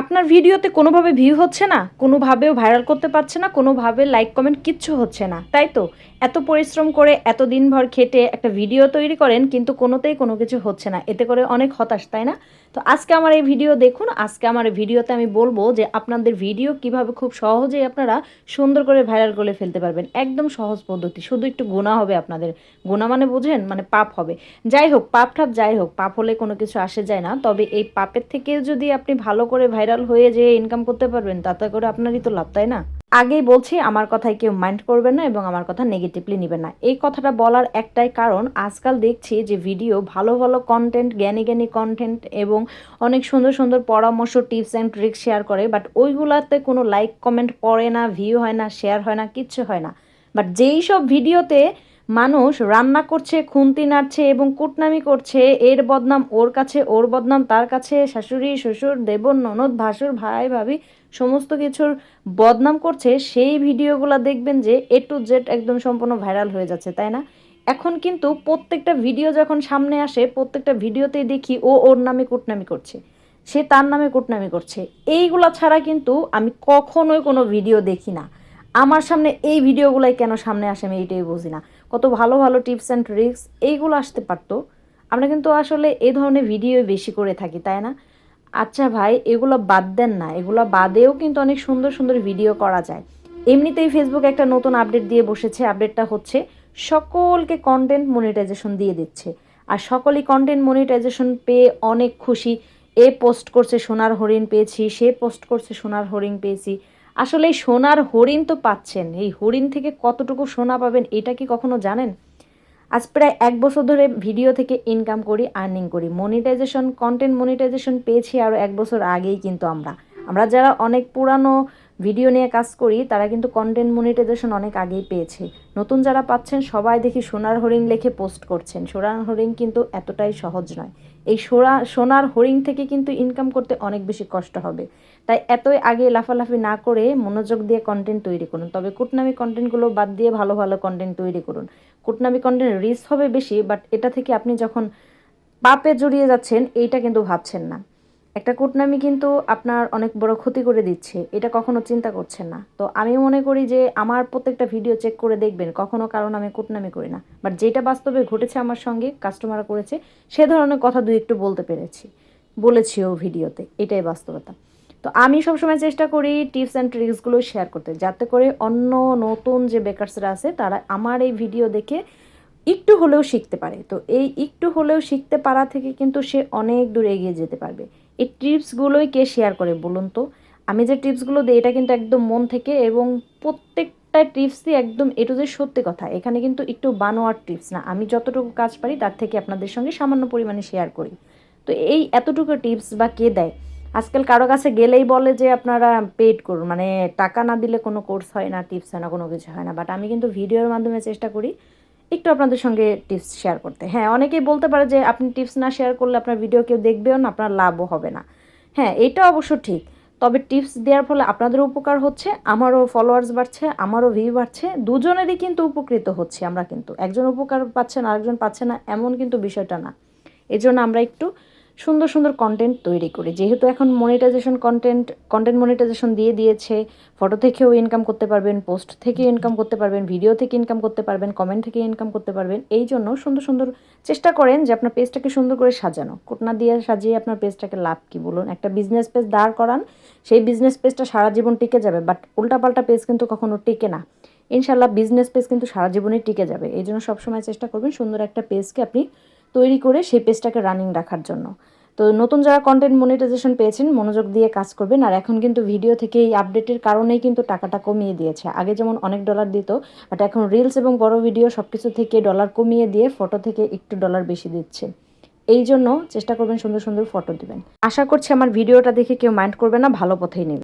আপনার ভিডিওতে কোনোভাবে ভিউ হচ্ছে না, কোনোভাবেও ভাইরাল করতে পারছে না, কোনোভাবে লাইক কমেন্ট কিচ্ছু হচ্ছে না, তাই তো? এত পরিশ্রম করে এত দিনভর খেটে একটা ভিডিও তৈরি করেন, কিন্তু কোনোতেই কোনো কিছু হচ্ছে না, এতে করে অনেক হতাশ, তাই না? তো আজকে আমার এই ভিডিও দেখুন, আজকে আমার এই ভিডিওতে আমি বলব যে আপনাদের ভিডিও কীভাবে খুব সহজেই আপনারা সুন্দর করে ভাইরাল করে ফেলতে পারবেন, একদম সহজ পদ্ধতি, শুধু একটু গোনা হবে আপনাদের গোনা মানে বোঝেন মানে পাপ হবে। যাই হোক, পাপ ঠাপ যাই হোক, পাপ হলে কোনো কিছু আসে যায় না, তবে এই পাপের থেকে যদি আপনি ভালো করে ভাইরাল হয়ে যে ইনকাম করতে পারবেন, তাতে করে আপনারই তো লাভ, তাই না? আগেই বলছি, আমার কথায় কেউ মাইন্ড করবেন না এবং আমার কথা নেগেটিভলি নেবেন না। এই কথাটা বলার একটাই কারণ, আজকাল দেখছি যে ভিডিও ভালো ভালো কন্টেন্ট জ্ঞানী জ্ঞানী কন্টেন্ট এবং অনেক সুন্দর সুন্দর পরামর্শ টিপস অ্যান্ড ট্রিক্স শেয়ার করে বাট ওইগুলাতে কোনো লাইক কমেন্ট পড়ে না ভিউ হয় না শেয়ার হয় না, কিচ্ছু হয় না। বাট যেই সব ভিডিওতে মানুষ রান্না করছে, খুন্তি নাড়ছে এবং কুটনামি করছে, এর বদনাম ওর কাছে, ওর বদনাম তার কাছে, শাশুড়ি, শ্বশুর, দেবর, ননদ, ভাসুর, ভাই, ভাবি, সমস্ত কিছুর বদনাম করছে। সেই ভিডিওগুলো দেখবেন যে এ টু জেড একদম সম্পূর্ণ ভাইরাল হয়ে যাচ্ছে, তাই না? এখন কিন্তু প্রত্যেকটা ভিডিও যখন সামনে আসে, প্রত্যেকটা ভিডিওতেই দেখি ও ওর নামে কুটনামি করছে, সে তার নামে কুটনামি করছে। এইগুলা ছাড়া কিন্তু আমি কখনোই কোনো ভিডিও দেখি না। আমার সামনে এই ভিডিওগুলাই কেন সামনে আসে আমি এইটাই বুঝি না। কত ভালো ভালো টিপস অ্যান্ড ট্রিক্স এইগুলো আসতে পারতো। আমরা কিন্তু আসলে এই ধরনের ভিডিও বেশি করে থাকি, তাই না? আচ্ছা ভাই, এগুলো বাদ দেন না। এগুলো বাদেও কিন্তু অনেক সুন্দর সুন্দর ভিডিও করা যায়। এমনিতেই ফেসবুক একটা নতুন আপডেট দিয়ে বসেছে, আপডেটটা হচ্ছে সকলকে কন্টেন্ট মনিটাইজেশন দিয়ে দিচ্ছে। আর সকলেই কন্টেন্ট মনিটাইজেশন পেয়ে অনেক খুশি। এ পোস্ট করছে সোনার হরিণ পেয়েছি, সে পোস্ট করছে সোনার হরিণ পেয়েছি। আসলে এই সোনার হরিণ তো পাচ্ছেন। এই হরিণ থেকে কতটুকু সোনা পাবেন এটা কি কখনো জানেন? আজ প্রায় এক বছর ধরে ভিডিও থেকে ইনকাম করি আর্নিং করি। মনিটাইজেশন কন্টেন্ট মনিটাইজেশন পেয়েছি আরও এক বছর আগেই কিন্তু আমরা। আমরা যারা অনেক পুরানো ভিডিও নিয়ে কাজ করি, তারা কিন্তু কন্টেন্ট মনিটাইজেশন অনেক আগেই পেয়েছে। নতুন যারা পাচ্ছেন, সবাই দেখি সোনার হরিণ লেখে পোস্ট করছেন। সোনার হরিণ কিন্তু এতটাই সহজ নয়। এই সোনা সোনার হরিণ থেকে কিন্তু ইনকাম করতে অনেক বেশি কষ্ট হবে। তাই এতই আগে লাফালাফি না করে মনোযোগ দিয়ে কন্টেন্ট তৈরি করুন। তবে কুটনামি কন্টেন্টগুলো বাদ দিয়ে ভালো ভালো কন্টেন্ট তৈরি করুন। কুটনামি কন্টেন্ট রিস্ক হবে বেশি বাট এটা থেকে আপনি যখন পাপে জড়িয়ে যাচ্ছেন, এইটা কিন্তু ভাবছেন না। একটা কুটনামি কিন্তু আপনার অনেক বড় ক্ষতি করে দিচ্ছে, এটা কখনো চিন্তা করছেন না। তো আমি মনে করি যে আমার প্রত্যেকটা ভিডিও চেক করে দেখবেন, কখনো কারণ আমি কুটনামি করি না। বাট যেটা বাস্তবে ঘটেছে আমার সঙ্গে কাস্টমাররা করেছে, সে ধরনের কথা দুই একটু বলতে পেরেছি বলেছিও ভিডিওতে এটাই বাস্তবতা। তো আমি সবসময় চেষ্টা করি টিপস অ্যান্ড ট্রিক্সগুলো শেয়ার করতে, যাতে করে অন্য নতুন যে বেকারসরা আছে, তারা আমার এই ভিডিও দেখে একটু হলেও শিখতে পারে। তো এই একটু হলেও শিখতে পারা থেকে কিন্তু সে অনেক দূর এগিয়ে যেতে পারবে। এই টিপসগুলোই কে শেয়ার করে বলুন তো? আমি যে টিপসগুলো দিই, এটা কিন্তু একদম মন থেকে এবং প্রত্যেকটা টিপসই একদম এটু যে সত্যি কথা। এখানে কিন্তু একটু বানোয়ার টিপস না। আমি যতটুকু কাজ পারি, তার থেকে আপনাদের সঙ্গে সামান্য পরিমাণে শেয়ার করি। তো এই এতটুকু টিপস বা কে দেয়? আজকাল কারও কাছে গেলেই বলে যে আপনারা পেড করুন মানে টাকা না দিলে কোনো কোর্স হয় না টিপস হয় না, কোনো কিছু হয় না বাট আমি কিন্তু ভিডিওর মাধ্যমে চেষ্টা করি একটু আপনাদের সঙ্গে টিপস শেয়ার করতে। হ্যাঁ অনেকেই বলতে পারে যে আপনি টিপস না শেয়ার করলে আপনার ভিডিও কেউ দেখবেও না, আপনার লাভও হবে না। হ্যাঁ এটা অবশ্য ঠিক, তবে টিপস দেওয়ার ফলে আপনাদেরও উপকার হচ্ছে, আমারও ফলোয়ার্স বাড়ছে, আমারও ভিউ বাড়ছে, দুজনেরই কিন্তু উপকৃত হচ্ছে আমরা কিন্তু। একজন উপকার পাচ্ছেন আরেকজন পাচ্ছে না, এমন কিন্তু বিষয়টা না। এজন্য আমরা একটু সুন্দর সুন্দর কন্টেন্ট তৈরি করি। যেহেতু এখন মনিটাইজেশন কন্টেন্ট কন্টেন্ট মনিটাইজেশন দিয়ে দিয়েছে ফটো থেকেও ইনকাম করতে পারবেন পোস্ট থেকে ইনকাম করতে পারবেন ভিডিও থেকে ইনকাম করতে পারবেন কমেন্ট থেকে ইনকাম করতে পারবেন, এই জন্য সুন্দর সুন্দর চেষ্টা করেন যে আপনার পেজটাকে সুন্দর করে সাজানো। কোটনা দিয়ে সাজিয়ে আপনার পেজটাকে লাভ কি বলুন? একটা বিজনেস পেজ দাঁড় করান, সেই বিজনেস পেজটা সারা জীবন টিকে যাবে বাট উল্টাপাল্টা পেজ কিন্তু কখনো টিকে না। ইনশাল্লাহ বিজনেস পেজ কিন্তু সারা জীবনই টিকে যাবে। এই জন্য সবসময় চেষ্টা করবেন সুন্দর একটা পেজকে আপনি তৈরি করে সেই পেজটাকে রানিং রাখার জন্য। তো নতুন যারা কন্টেন্ট মনিটাইজেশন পেয়েছেন, মনোযোগ দিয়ে কাজ করবেন। আর এখন কিন্তু ভিডিও থেকে এই আপডেটের কারণেই কিন্তু টাকাটা কমিয়ে দিয়েছে। আগে যেমন অনেক ডলার দিত বাট এখন রিলস এবং বড় ভিডিও সব কিছু থেকে ডলার কমিয়ে দিয়ে ফটো থেকে একটু ডলার বেশি দিচ্ছে। এই জন্য চেষ্টা করবেন সুন্দর সুন্দর ফটো দিবেন। আশা করছি আমার ভিডিওটা দেখে কেউ মাইন্ড করবে না, ভালো পথেই নেবে।